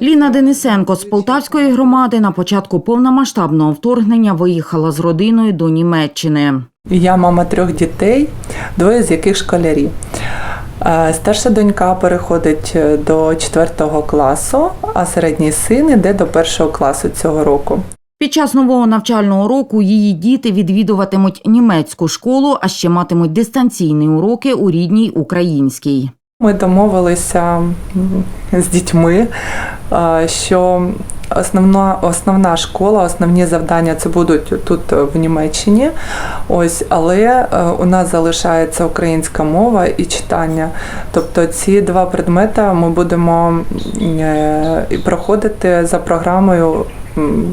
Ліна Денисенко з Полтавської громади на початку повномасштабного вторгнення виїхала з родиною до Німеччини. Я мама трьох дітей, двоє з яких школярі. Е, Старша донька переходить е, до 4 класу, а середній син іде до першого класу цього року. Під час нового навчального року її діти відвідуватимуть німецьку школу, а ще матимуть дистанційні уроки у рідній українській. Ми домовилися з дітьми, е, що основна, основна школа, основні завдання це будуть тут е, в Німеччині. Ось, але е, у нас залишається українська мова і читання. Тобто ці два предмети ми будемо проходити за програмою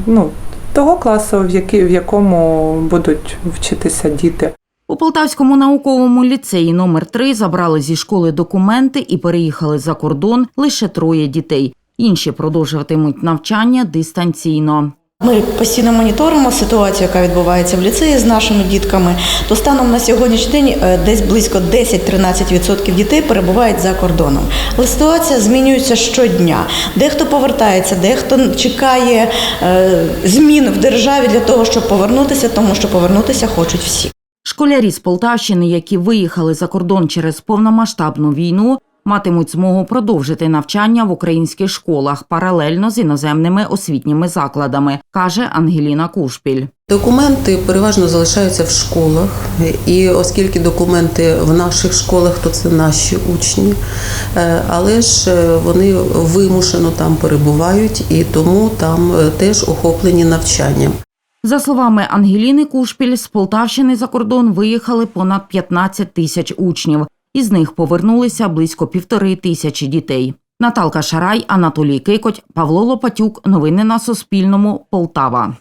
ну, того класу, в якому будуть вчитися діти. У Полтавському науковому ліцеї номер 3 забрали зі школи документи і переїхали за кордон лише троє дітей. Інші продовжуватимуть навчання дистанційно. Ми постійно моніторимо ситуацію, яка відбувається в ліцеї з нашими дітками. То станом на сьогоднішній день е, десь близько 10-13% дітей перебувають за кордоном. Але ситуація змінюється щодня. Дехто повертається, дехто чекає е, змін в державі для того, щоб повернутися, тому що повернутися хочуть всі. Школярі з Полтавщини, які виїхали за кордон через повномасштабну війну, матимуть змогу продовжити навчання в українських школах паралельно з іноземними освітніми закладами, каже Ангеліна Кушпіль. Документи переважно залишаються в школах, і оскільки документи в наших школах, то це наші учні, Е, але ж е, вони вимушено там перебувають і тому там е, теж охоплені навчанням. За словами Ангеліни Кушпіль, з Полтавщини за кордон виїхали понад 15 тисяч учнів. Із них повернулися близько півтори тисячі дітей. Наталка Шарай, Анатолій Кикоть, Павло Лопатюк. Новини на Суспільному. Полтава.